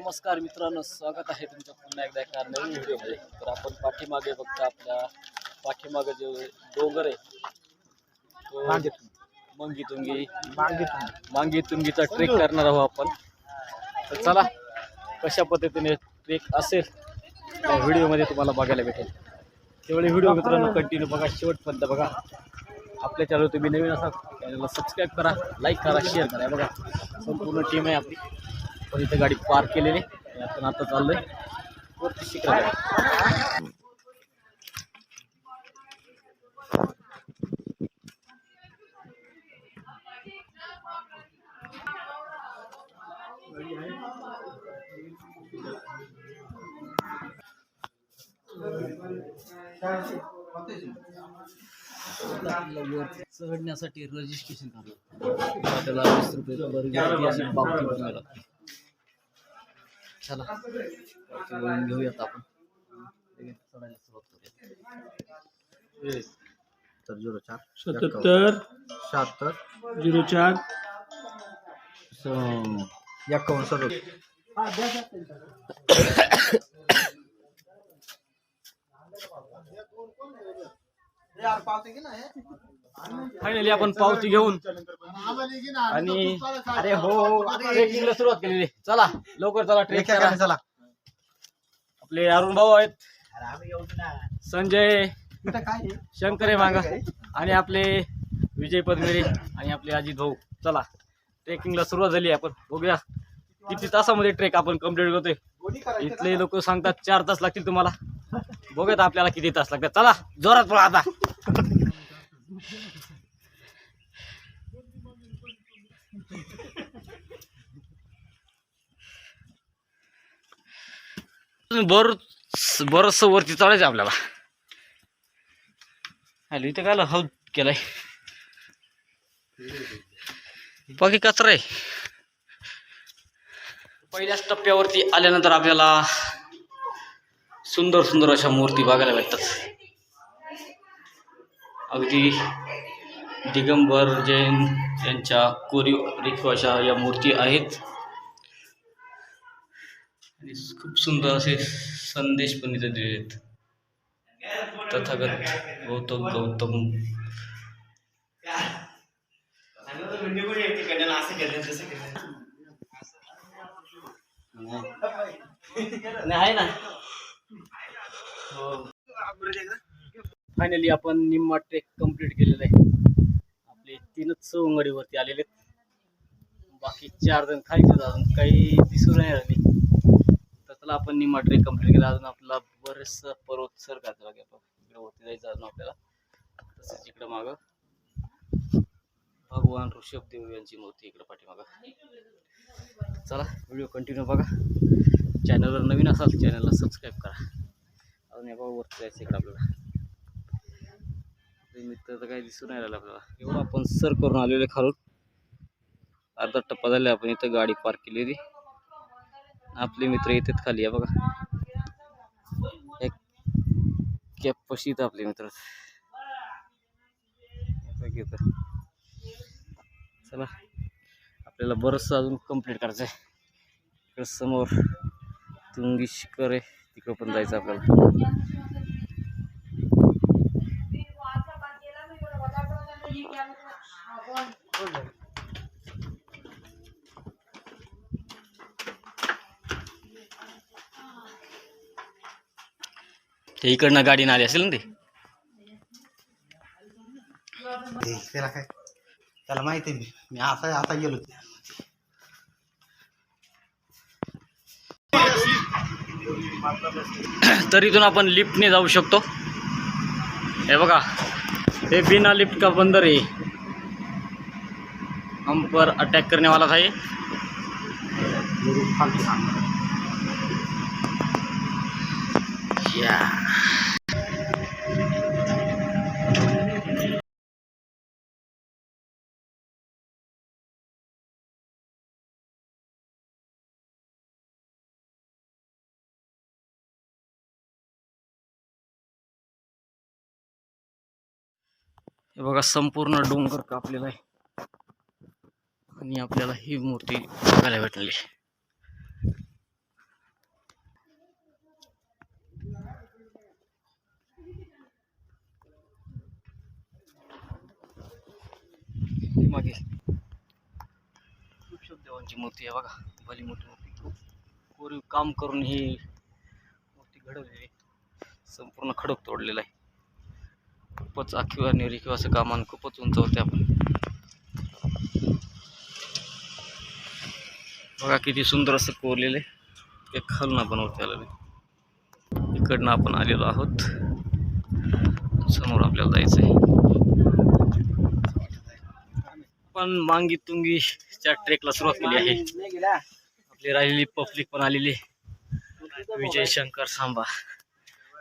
नमस्कार मित्रांनो स्वागत आहे तुमचं पुन्हा एकदा एका नवीन व्हिडिओमध्ये. तर आपण पाठीमागे बघतो आपल्या पाठीमागे जो डोंगर आहे तो मंगी तुंगी मांगी तुंगीचा ट्रेक करणार आहोत आपण. तर चला कशा पद्धतीने ट्रेक असेल त्या व्हिडिओमध्ये तुम्हाला बघायला भेटेल. तेवढे व्हिडिओ मित्रांनो कंटिन्यू बघा शेवटपर्यंत बघा. आपल्या चॅनल तुम्ही नवीन असाल चॅनलला सबस्क्राईब करा लाईक करा शेअर करा. बघा संपूर्ण टीम आहे आपली. पण इथे गाडी पार्क केलेली आपण आता चाललोय. वरती शिकला चढण्यासाठी रजिस्ट्रेशन करावं त्याला वीस रुपये बाबतीत मिळाला चला. पावती घेऊयात आपण. चढायला सुरुवात करूया तर झिरो चार. सत्तर शहात्तर. झिरो चार. एकावन्न सर्व फायनली आपण पावती घेऊन. आणि अरे हो ट्रेकिंगला सुरुवात केलेली. चला लवकर चला ट्रेक करा. चला. आपले अरुण भाऊ आहेत. संजय शंकर आहे मागा. आणि आपले विजय पद्मेरे आणि आपले अजित भाऊ. चला ट्रेकिंगला सुरुवात झाली आपण. बघूया किती तासामध्ये ट्रेक आपण कंप्लीट करतोय. इथले लोक सांगतात चार तास लागतील तुम्हाला. बघूयात आपल्याला किती तास लागतात. चला जोरात पळा आता. बर बरस वरती चढायचं आपल्याला. हॅलो इथं काय हौद केलाय. बाकी कचरा आहे. पहिल्याच टप्प्यावरती आल्यानंतर आपल्याला सुंदर सुंदर अशा मूर्ती बघायला भेटतात. अगदी दिगंबर जैन यांच्या कोरीव रेखीव अशा या मूर्ती आहेत. आणि खूप सुंदर असे संदेश पण इथे दिले आहेत तथागत गौतम गौतम. नाही आहे ना. हो. फायनली आपण निम्मा ट्रेक कंप्लीट केलेला आहे. आपले तीनच उंगडीवरती आलेले आहेत. बाकी चार जण खायचे अजून. काही दिसून नाही राहिले. आपला आपण नी मटेरियल कंप्लीट केला. अजून आपला बरेच पर्वत सर करायचा लागेल इकडे वरती जायचं अजून आपल्याला. तसंच इकडं मागं. भगवान ऋषभदेव यांची मूर्ती इकडं पाठीमागं. चला व्हिडिओ कंटिन्यू बघा. चॅनलवर नवीन असाल चॅनलला सबस्क्राईब करा. अजून या बघा वरती जायचं इकडं आपल्याला. मित्र तर काही दिसून नाही राहिलं आपल्याला. एवढं आपण सर करून आलेले खालून. अर्धा टप्पा झाले आपण इथं गाडी पार्क केली होती आपले मित्र येतात खाली या बघा. एक कॅप पशी आपले मित्र. येतं चला आपल्याला बरंचसं अजून कंप्लीट करायचं आहे इकडं समोर तुंगिशकर आहे तिकडं पण जायचं आपल्याला. ते इकडनं गाडी आली असेल ना ते त्याला काय त्याला माहिती मी मी असा आता गेलो तर इथून आपण लिफ्टने जाऊ शकतो. हे बघा हे बिना लिफ्ट का बंदर आहे. हम पर अटैक करने वाला था ये या. हे बघा संपूर्ण डोंगर कापलेला आहे. आणि आपल्याला ही मूर्ती बघायला भेटलेली मागे. पाठीमागे देवांची मूर्ती आहे बघा भली मोठी मूर्ती कोरीव काम करून ही मूर्ती घडवलेली. संपूर्ण खडक तोडलेला आहे. खूपच आखीव आणि रेखीव असं काम आणि खूपच होते आपण. बघा किती सुंदर असं कोरलेलं आहे. एक खालून आपण वरती आलेलं इकडनं आपण आलेलो आहोत. समोर आपल्याला जायचं आहे. पण मांगी तुंगीच्या ट्रेकला सुरुवात केली आहे. आपली राहिलेली पब्लिक पण आलेली. विजय शंकर सांबा.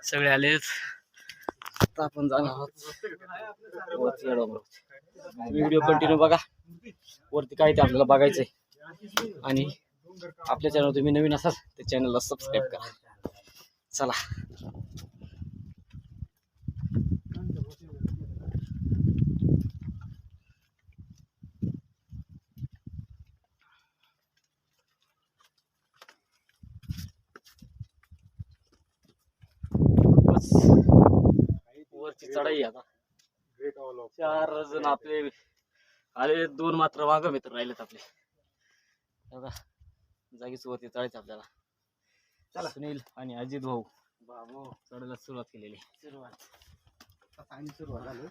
सगळे आलेत. आता आपण जाणार आहोत. व्हिडिओ कंटिन्यू बघा. वरती काय ते आपल्याला बघायचंय. आणि आपल्या चॅनल तुम्ही नवीन असाल तर चॅनलला सबस्क्राईब करा. चला. खूपच वरची चढाई आहे आता. चार जण आपले आले दोन मात्र माग मित्र राहिलेत आपले. बघा जागीच वरती चढायचं आपल्याला. चला. सुनील आणि अजित भाऊ बाबू. चढायला सुरुवात केलेली. सुरुवात. चांगली सुरुवात झाली.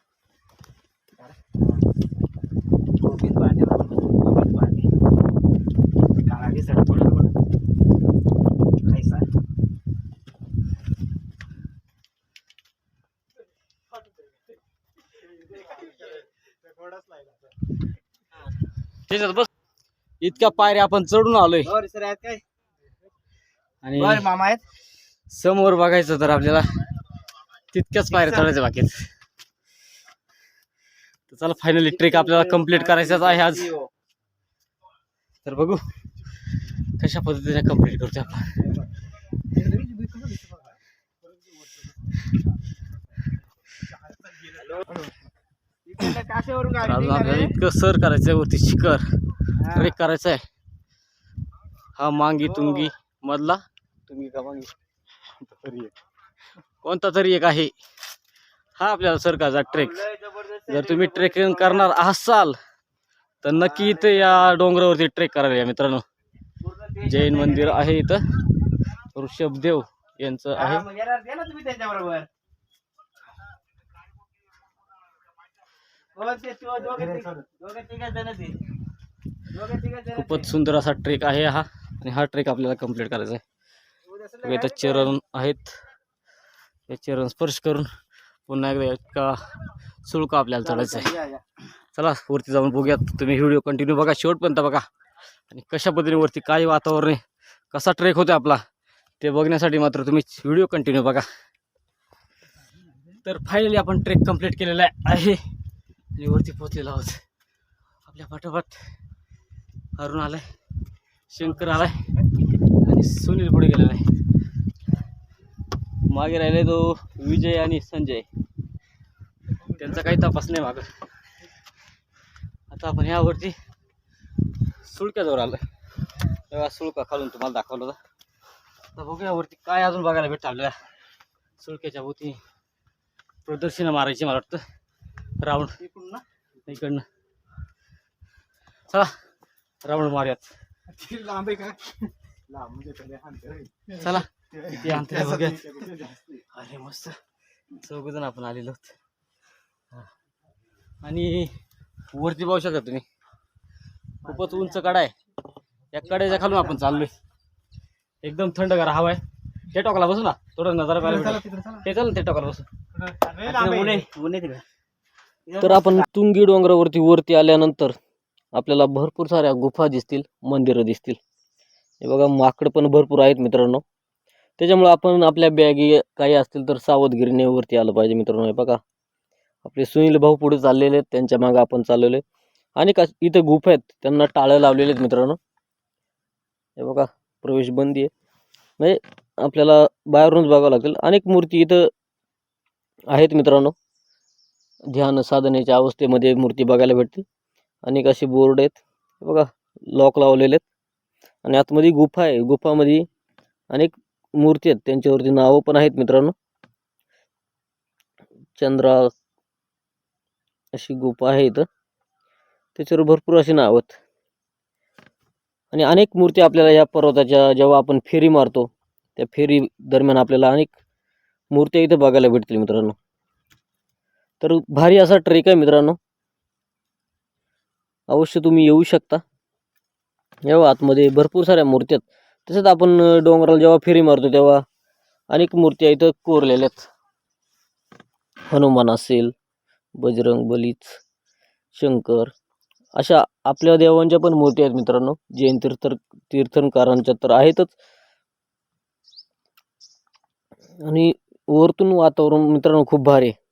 त्याच्यात बस. इतक्या पायऱ्या आपण चढून आलोय. काय? आणि बरं मामा आहेत? समोर बघायचं तर आपल्याला तितक्याच पायऱ्या चढायच्या बाकी आहेत. तर चला फायनली ट्रेक आपल्याला कंप्लीट करायचाच आहे आज. तर बघू कशा पद्धतीने कंप्लीट करतोय आपण. आपल्याला इतकं सर करायचंय वरती शिखर. ट्रेक करायचा आहे हा मांगी तुंगी मधला. तुंगी का मांगी? कोणता तरी एक. आहे. हा आपल्याला सरकारचा ट्रेक. जर तुम्ही ट्रेकिंग करणार असाल तर नक्की इथं या डोंगरावरती ट्रेक करायला या मित्रांनो. जैन मंदिर आहे इथं. ऋषभदेव यांचं आहे तुम्ही त्याच्याबरोबर हो, ते तो दोघे तिघ- दोघे तिघं जण ते. दोघे तिघं जण खूपच सुंदर असा ट्रेक आहे हा. आणि हा ट्रेक आपल्याला कंप्लीट करायचा आहे. इथं चरण आहेत. हे चरण स्पर्श करून पुन्हा एकदा एका सुळका आपल्याला चढायचं आहे. या, या. चला वरती जाऊन बघूयात. तुम्ही व्हिडिओ कंटिन्यू बघा. शेवटपर्यंत बघा. आणि कशा पद्धतीने वरती काय वातावरण आहे? कसा ट्रेक होतो आपला? ते बघण्यासाठी मात्र तुम्ही व्हिडिओ कंटिन्यू बघा. तर फायनली आपण ट्रेक कंप्लीट केलेला आहे. आणि वरती पोचलेलो आहोत. आपल्या पाठोपाठ अरुण आलाय शंकर आलाय आणि सुनील पुढे गेलेला आहे. मागे राहिले तो विजय आणि संजय. त्यांचा काही तपास नाही माग. आता आपण यावरती सुळक्याजवळ आलो तेव्हा सुळका खालून तुम्हाला दाखवलं होतं. आता बघूया वरती काय अजून बघायला भेटतं आपल्याला सुळक्याच्या भोवती प्रदर्शनं मारायची मला वाटतं. राऊंड इकडून ना इकडनं चला राऊंड मारूयात किती लांब आहे का लांब म्हणजे थोडे अंतर आहे. चला किती अंतर आहे बघूयात त्याच्यापेक्षा जास्त आहे. अरे मस्त चौघजण आपण आलेलो आहोत हा. आणि वरती पाहू शकता तुम्ही खूपच उंच कडा आहे या कड्याच्या खालून आपण चाललोय एकदम थंडगार हवा आहे ते टोकाला बसू ना थोडं नजारा पाहायला चला भेटेल. तिकडे चला. ते चल ते टोकाला बसू अरे लांब आहे. ऊन आहे. ऊन आहे तिकडे. तर आपण तुंगी डोंगरावरती वरती आल्यानंतर आपल्याला भरपूर साऱ्या गुफा दिसतील मंदिरं दिसतील. हे बघा माकड पण भरपूर आहेत मित्रांनो. त्याच्यामुळे आपण आपल्या बॅगी काही असतील तर सावधगिरीने वरती आलं पाहिजे मित्रांनो हे बघा. आपले सुनील भाऊ पुढे चाललेले आहेत त्यांच्या मागं आपण चाललेलो आणि का इथं गुफा आहेत त्यांना टाळं लावलेले आहेत मित्रांनो. हे बघा प्रवेश बंदी आहे. म्हणजे आपल्याला बाहेरूनच बघावं लागेल. अनेक मूर्ती इथं आहेत मित्रांनो. ध्यान साधनेच्या अवस्थेमध्ये मूर्ती बघायला भेटतील. अनेक असे बोर्ड आहेत. बघा लॉक लावलेले आहेत. आणि आतमध्ये गुफा आहे. गुफामध्ये अनेक मूर्ती आहेत. त्यांच्यावरती नावं पण आहेत मित्रांनो. चंद्रा अशी गुफा आहे इथं. त्याच्यावर भरपूर अशी नाव आहेत. आणि अनेक मूर्ती आपल्याला या पर्वताच्या जेव्हा आपण फेरी मारतो त्या फेरी दरम्यान आपल्याला अनेक मूर्त्या इथं बघायला भेटतील मित्रांनो. तर भारी असा ट्रेक आहे मित्रांनो. अवश्य तुम्ही येऊ शकता. या आतमध्ये भरपूर साऱ्या मूर्ती आहेत. तसंच आपण डोंगराला जेव्हा फेरी मारतो तेव्हा अनेक मूर्त्या इथं कोरलेल्या आहेत. हनुमान असेल बजरंग बलीच शंकर अशा आपल्या देवांच्या पण मूर्ती आहेत मित्रांनो. जैन तीर्थ तीर्थंकरांच्या तर आहेतच. आणि वरतून वातावरण मित्रांनो खूप भारी आहे.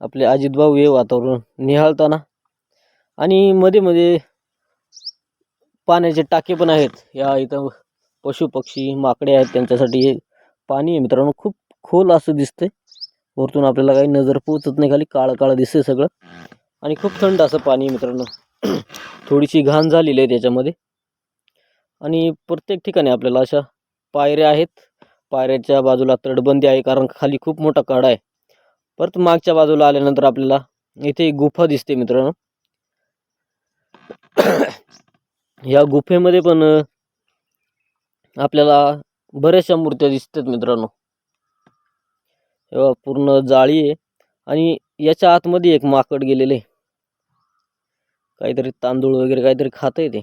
आपले अजितभाऊ हे वातावरण निहाळताना. आणि मध्ये मध्ये पाण्याचे टाके पण आहेत. या इथं पशु पक्षी माकडे आहेत. त्यांच्यासाठी हे पाणी आहे मित्रांनो. खूप खोल असं दिसतंय. वरतून आपल्याला काही नजर पोचत नाही. खाली काळं काळं दिसतंय सगळं. आणि खूप थंड असं पाणी आहे मित्रांनो. थोडीशी घाण झालेली आहे त्याच्यामध्ये. आणि प्रत्येक ठिकाणी आपल्याला अशा पायऱ्या आहेत. पायऱ्याच्या बाजूला तटबंदी आहे कारण खाली खूप मोठा काडा आहे. परत मागच्या बाजूला आल्यानंतर आपल्याला इथे गुफा दिसते मित्रांनो. या गुफेमध्ये पण आपल्याला बऱ्याचशा मूर्त्या दिसतात मित्रांनो. तेव्हा पूर्ण जाळी आहे आणि याच्या आतमध्ये एक माकड गेलेले. काहीतरी तांदूळ वगैरे काहीतरी खात आहे ते.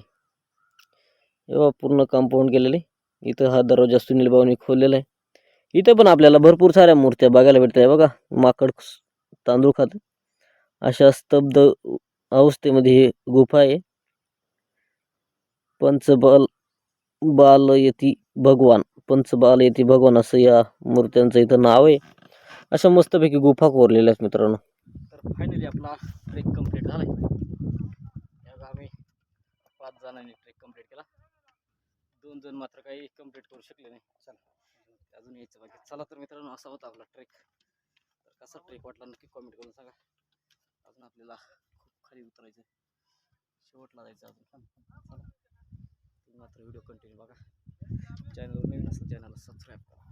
तेव्हा पूर्ण कंपाऊंड केलेले. इथं हा दरवाजा सुनील भाऊने खोललेला आहे. इथं पण आपल्याला भरपूर साऱ्या मूर्त्या बघायला भेटत आहे बघा माकड तांदूळ खात. अशा स्तब्ध अवस्थेमध्ये ही गुफा आहे. पंचबाल बाल येती भगवान पंचबाल येती भगवान असं या मूर्त्यांचं इथं नाव आहे. अशा मस्तपैकी गुफा कोरलेल्या आहेत मित्रांनो. तर फायनली आपला ट्रेक कंप्लीट झाला आहे आम्ही पाच जणांनी ट्रेक कंप्लीट केला. दोन जण मात्र काही कंप्लीट करू शकले नाही. चला. अजून यायचं बाकी. चला तर मित्रांनो असा होता आपला ट्रेक तर कसा ट्रेक वाटला नक्की कमेंट करून सांगा. अजून आपल्याला खूप खाली उतरायचं शेवटला जायचं अजून. चला. तुम्ही मात्र व्हिडिओ कंटिन्यू बघा. चॅनलवर नवीन असेल चॅनलला सबस्क्राईब करा.